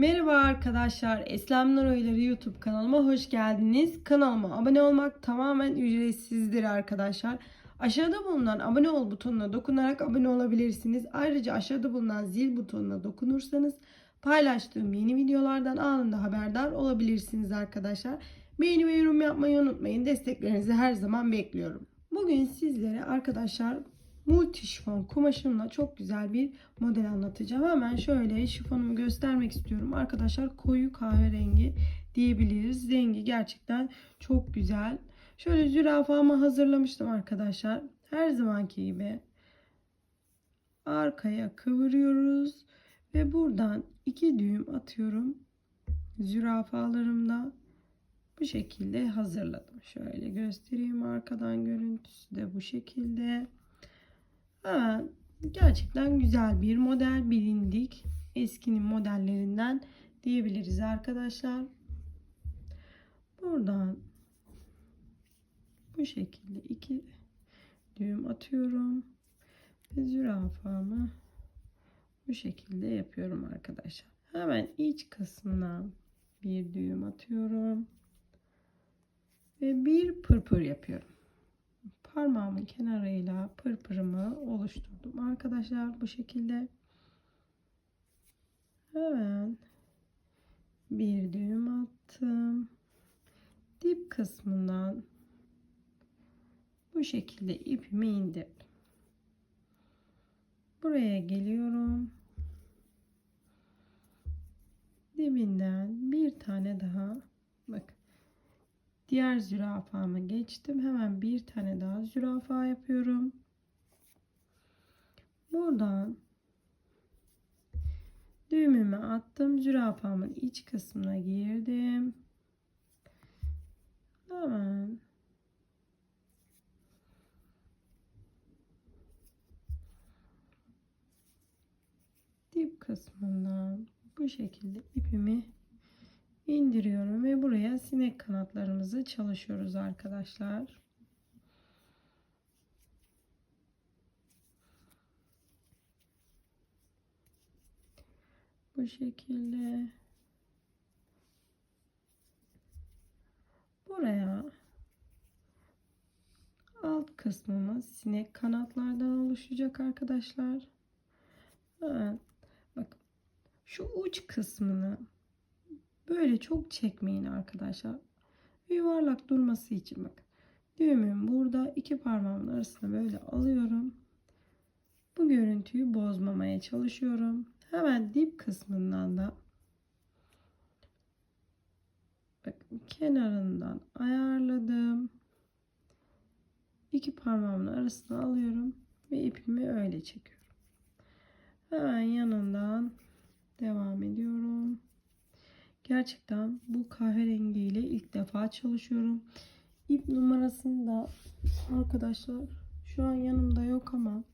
Merhaba arkadaşlar. Eslem Nur Oyları YouTube kanalıma hoş geldiniz. Kanalıma abone olmak tamamen ücretsizdir arkadaşlar. Aşağıda bulunan abone ol butonuna dokunarak abone olabilirsiniz. Ayrıca aşağıda bulunan zil butonuna dokunursanız paylaştığım yeni videolardan anında haberdar olabilirsiniz arkadaşlar. Beğeni ve yorum yapmayı unutmayın. Desteklerinizi her zaman bekliyorum. Bugün sizlere arkadaşlar multi şifon kumaşımla çok güzel bir model anlatacağım. Hemen şöyle şifonumu göstermek istiyorum. Arkadaşlar koyu kahverengi diyebiliriz. Rengi gerçekten çok güzel. Şöyle zürafamı hazırlamıştım arkadaşlar. Her zamanki gibi arkaya kıvırıyoruz ve buradan iki düğüm atıyorum. Zürafalarımda bu şekilde hazırladım. Şöyle göstereyim arkadan görüntüsü de bu şekilde. Ha, gerçekten güzel bir model bilindik. Eskinin modellerinden diyebiliriz arkadaşlar. Buradan bu şekilde iki düğüm atıyorum. Ve zürafamı bu şekilde yapıyorum arkadaşlar. Hemen iç kısmına bir düğüm atıyorum. Ve bir pırpır yapıyorum parmağımın kenarıyla pırpırımı oluşturdum. Arkadaşlar bu şekilde hemen bir düğüm attım. Dip kısmından bu şekilde ipimi indirdim. Buraya geliyorum. Dibinden bir tane daha bakın Diğer zürafamı geçtim. Hemen bir tane daha zürafa yapıyorum. Buradan düğümümü attım. Zürafamın iç kısmına girdim. Hemen dip kısmından bu şekilde ipimi indiriyorum ve buraya sinek kanatlarımızı çalışıyoruz arkadaşlar. Bu şekilde buraya alt kısmımız sinek kanatlardan oluşacak arkadaşlar. Evet. Bakın şu uç kısmını Böyle çok çekmeyin arkadaşlar. Yuvarlak durması için bak. Düğümüm burada iki parmağımın arasına böyle alıyorum. Bu görüntüyü bozmamaya çalışıyorum. Hemen dip kısmından da bakın kenarından ayarladım. İki parmağımın arasına alıyorum ve ipimi öyle çekiyorum. Hemen yanından devam ediyorum. Gerçekten bu kahverengi ile ilk defa çalışıyorum. İp numarasını da arkadaşlar şu an yanımda yok ama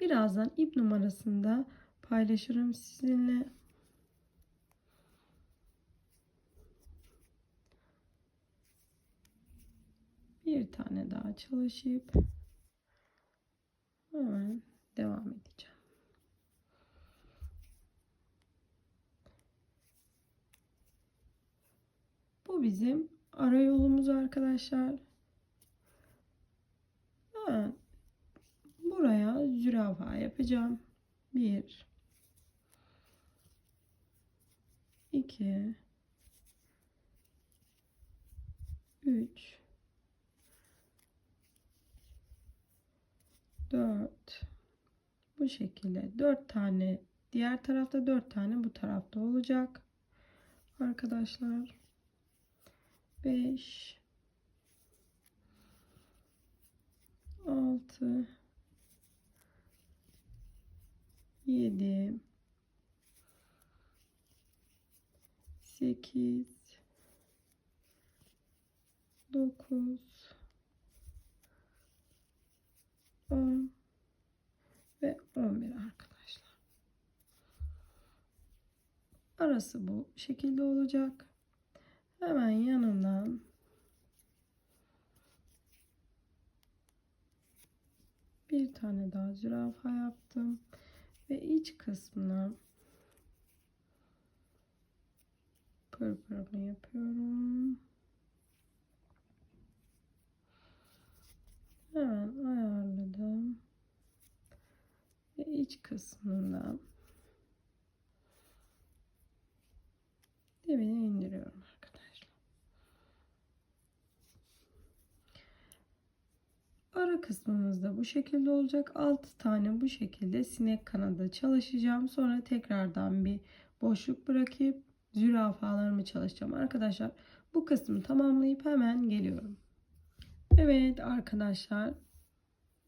birazdan ip numarasını da paylaşırım sizinle. Bir tane daha çalışıp hemen devam edeceğim. Bu bizim ara yolumuz arkadaşlar. Ha, buraya zürafa yapacağım. 1 2 3 4 bu şekilde. 4 tane diğer tarafta 4 tane bu tarafta olacak. Arkadaşlar 5 6 7 8 9 10 ve 11 arkadaşlar. Arası bu şekilde olacak. Hemen yanından bir tane daha zürafa yaptım ve iç kısmına pırpırımı yapıyorum. Hemen ayarladım. Ve iç kısmından dibine indiriyorum arkadaşlar. Ara kısmımızda bu şekilde olacak. 6 tane bu şekilde sinek kanadı çalışacağım. Sonra tekrardan bir boşluk bırakıp zürafalarımı çalışacağım. Arkadaşlar bu kısmı tamamlayıp hemen geliyorum. Evet arkadaşlar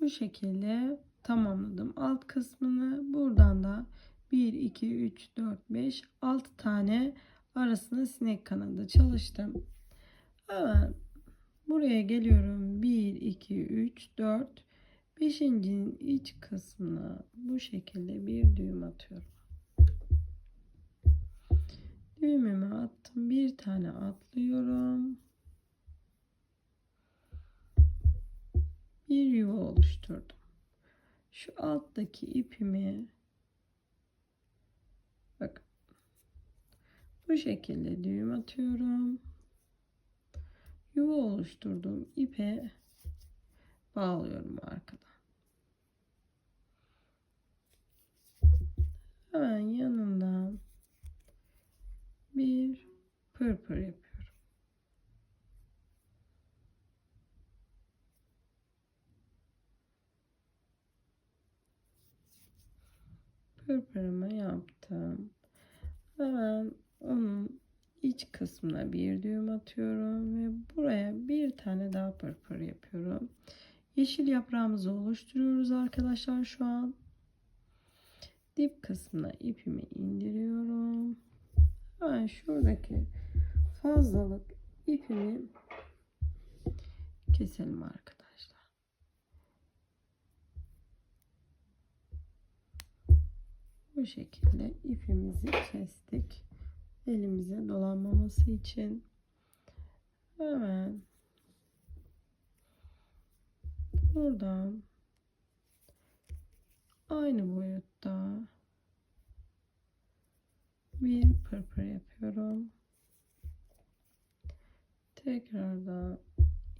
bu şekilde tamamladım alt kısmını. Buradan da 1, 2, 3, 4, 5, 6 tane arasına sinek kanadı çalıştım. Hemen buraya geliyorum. 1, 2, 3, 4, 5.'nin iç kısmına bu şekilde bir düğüm atıyorum. Düğümümü attım. Bir tane atlıyorum. Bir yuva oluşturdum. Şu alttaki ipimi bak bu şekilde düğüm atıyorum. Yuva oluşturduğum ipe bağlıyorum arkadan. Hemen yanından bir pırpır yapıyorum. Pırpırımı yaptım. Hemen onun iç kısmına bir düğüm atıyorum ve buraya bir tane daha pırpır yapıyorum. Yeşil yaprağımızı oluşturuyoruz arkadaşlar şu an. Dip kısmına ipimi indiriyorum. Hemen şuradaki fazlalık ipimi keselim arkadaşlar. Bu şekilde ipimizi kestik. Elimize dolanmaması için hemen buradan aynı boyutta bir pırpır yapıyorum. Tekrardan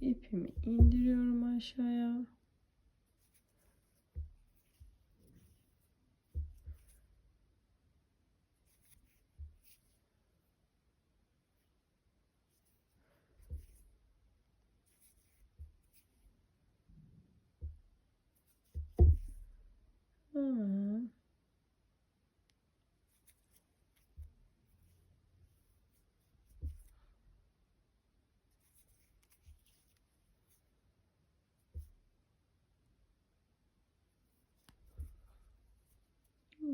ipimi indiriyorum aşağıya. Hemen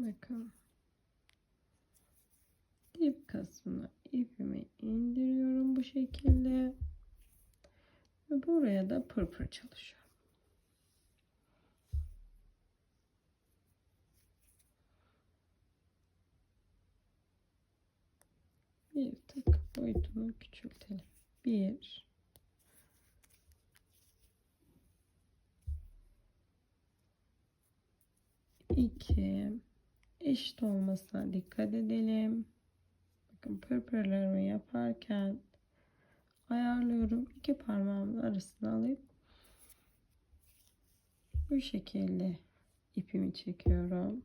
Bakın. Dip kısmına ipimi indiriyorum bu şekilde. Ve buraya da pırpır çalışıyorum. Bir tık boyutunu küçültelim. Bir. iki eşit olmasına dikkat edelim. Bakın pırpırlarımı yaparken ayarlıyorum. İki parmağımın arasına alıp bu şekilde ipimi çekiyorum.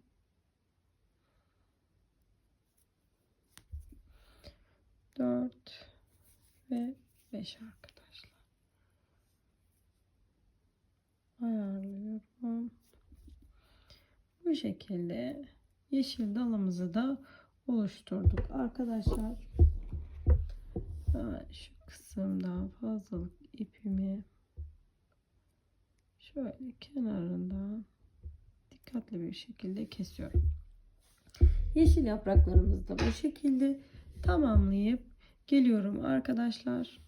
Dört ve beş arkadaşlar. Ayarlıyorum. Bu şekilde yeşil dalımızı da oluşturduk. Arkadaşlar hemen şu kısımdan fazlalık ipimi şöyle kenarından dikkatli bir şekilde kesiyorum. Yeşil yapraklarımızı da bu şekilde tamamlayıp geliyorum arkadaşlar.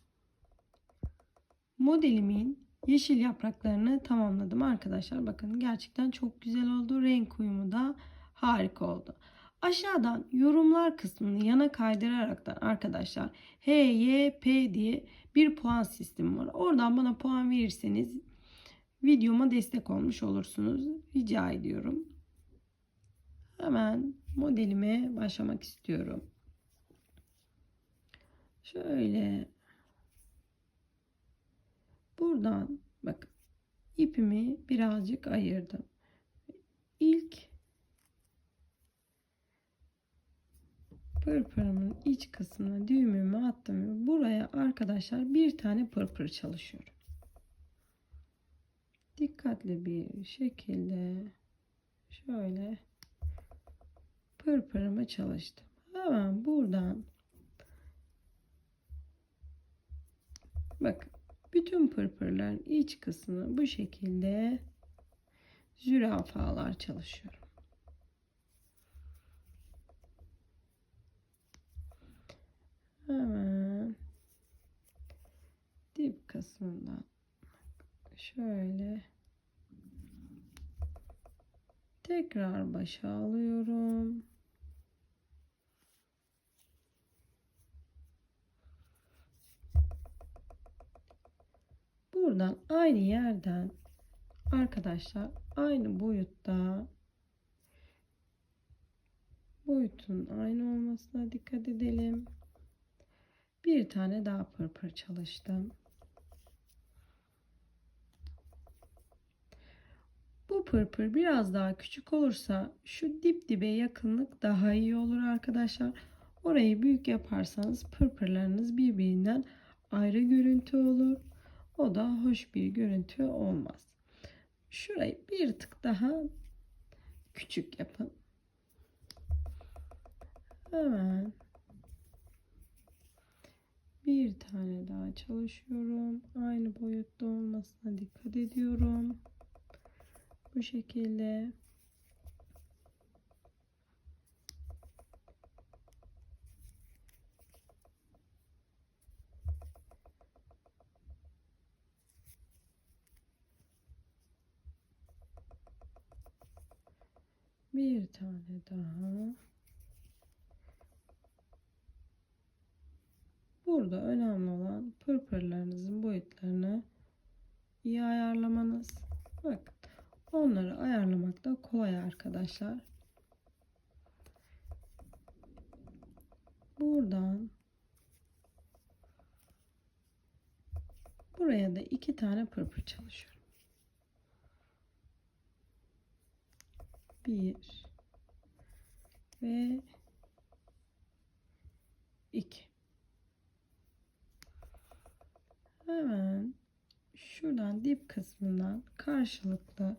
Modelimin yeşil yapraklarını tamamladım arkadaşlar. Bakın gerçekten çok güzel oldu. Renk uyumu da harika oldu. Aşağıdan yorumlar kısmını yana kaydıraraktan arkadaşlar H, Y, P diye bir puan sistemi var. Oradan bana puan verirseniz videoma destek olmuş olursunuz. Rica ediyorum. Hemen modelime başlamak istiyorum. Şöyle buradan bakın ipimi birazcık ayırdım. İlk pırpırımın iç kısmına düğümümü attım. Buraya arkadaşlar bir tane pırpır çalışıyorum. Dikkatli bir şekilde şöyle pırpırımı çalıştım. Hemen buradan bakın bütün pırpırların iç kısmını bu şekilde zürafalar çalışıyorum. Hemen dip kısmından şöyle tekrar başa alıyorum. Buradan aynı yerden arkadaşlar aynı boyutta boyutun aynı olmasına dikkat edelim. Bir tane daha pırpır çalıştım. Bu pırpır biraz daha küçük olursa şu dip dibe yakınlık daha iyi olur arkadaşlar. Orayı büyük yaparsanız pırpırlarınız birbirinden ayrı görüntü olur. O da hoş bir görüntü olmaz. Şurayı bir tık daha küçük yapın. Hemen bir tane daha çalışıyorum. Aynı boyutta olmasına dikkat ediyorum. Bu şekilde. Bir tane daha. Burada önemli olan pırpırlarınızın boyutlarını iyi ayarlamanız. Bakın onları ayarlamak da kolay arkadaşlar. Buradan buraya da iki tane pırpır çalışıyorum. Bir ve iki. Hemen şuradan dip kısmından karşılıklı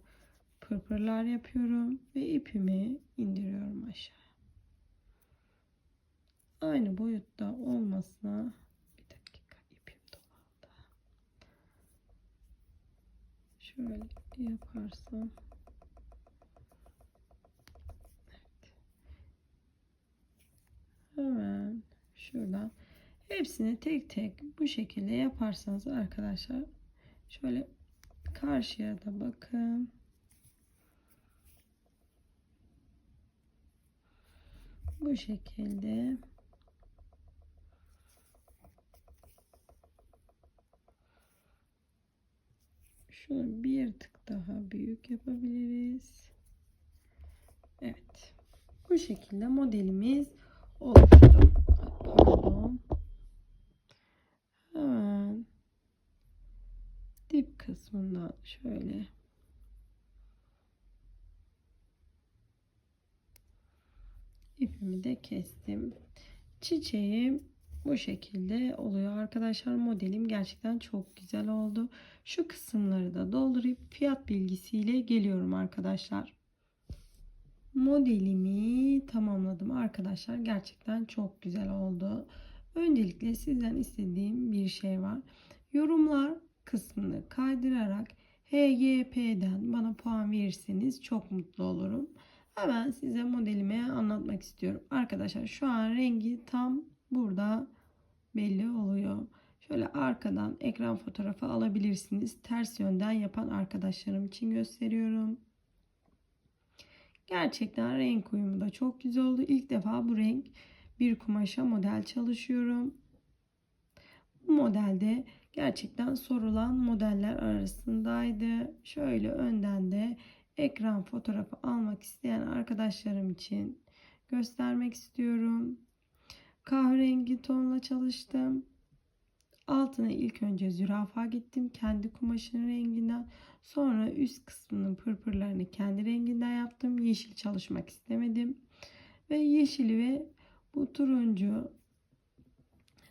pırpırlar yapıyorum ve ipimi indiriyorum aşağı. Aynı boyutta olmasına bir dakika ipim dolandı. Şöyle yaparsam evet. Hemen şuradan hepsini tek tek bu şekilde yaparsanız arkadaşlar şöyle karşıya da bakın. Bu şekilde şunu bir tık daha büyük yapabiliriz. Evet. Bu şekilde modelimiz oluştu. Pardon. Hemen dip kısmından şöyle ipimi de kestim. Çiçeğim bu şekilde oluyor arkadaşlar. Modelim gerçekten çok güzel oldu. Şu kısımları da doldurup fiyat bilgisiyle geliyorum arkadaşlar. Modelimi tamamladım arkadaşlar. Gerçekten çok güzel oldu. Öncelikle sizden istediğim bir şey var. Yorumlar kısmını kaydırarak HGP'den bana puan verirseniz çok mutlu olurum. Hemen size modelimi anlatmak istiyorum. Arkadaşlar şu an rengi tam burada belli oluyor. Şöyle arkadan ekran fotoğrafı alabilirsiniz. Ters yönden yapan arkadaşlarım için gösteriyorum. Gerçekten renk uyumu da çok güzel oldu. İlk defa bu renk bir kumaşa model çalışıyorum. Bu modelde gerçekten sorulan modeller arasındaydı. Şöyle önden de ekran fotoğrafı almak isteyen arkadaşlarım için göstermek istiyorum. kahverengi tonla çalıştım. Altına ilk önce zürafa gittim kendi kumaşının renginden. Sonra üst kısmının pırpırlarını kendi renginden yaptım. Yeşil çalışmak istemedim. Ve yeşili ve bu turuncu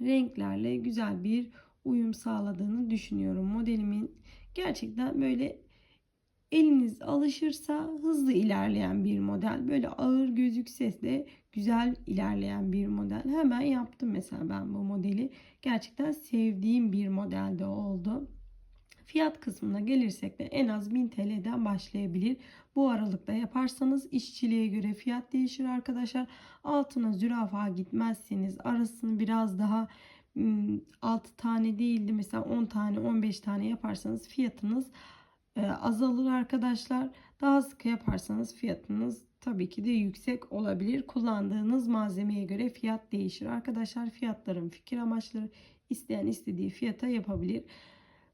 renklerle güzel bir uyum sağladığını düşünüyorum. Modelimin gerçekten böyle eliniz alışırsa hızlı ilerleyen bir model. Böyle ağır gözükse de güzel ilerleyen bir model. Hemen yaptım mesela ben bu modeli. Gerçekten sevdiğim bir modelde oldu. Fiyat kısmına gelirsek de en az 1000 TL'den başlayabilir. Bu aralıkta yaparsanız işçiliğe göre fiyat değişir arkadaşlar. Altına zürafa gitmezseniz arasını biraz daha 6 tane değildi mesela 10 tane 15 tane yaparsanız fiyatınız e, azalır arkadaşlar. Daha sık yaparsanız fiyatınız tabii ki de yüksek olabilir. Kullandığınız malzemeye göre fiyat değişir. Arkadaşlar fiyatların fikir amaçları isteyen istediği fiyata yapabilir.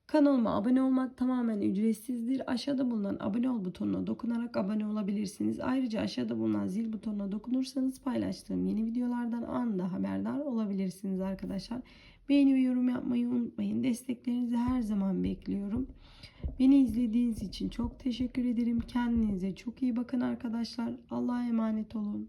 Kanalıma abone olmak tamamen ücretsizdir. Aşağıda bulunan abone ol butonuna dokunarak abone olabilirsiniz. Ayrıca aşağıda bulunan zil butonuna dokunursanız paylaştığım yeni videolardan anında haberdar olabilirsiniz arkadaşlar. Beğeni ve yorum yapmayı unutmayın. Desteklerinizi her zaman bekliyorum. Beni izlediğiniz için çok teşekkür ederim. Kendinize çok iyi bakın arkadaşlar. Allah'a emanet olun.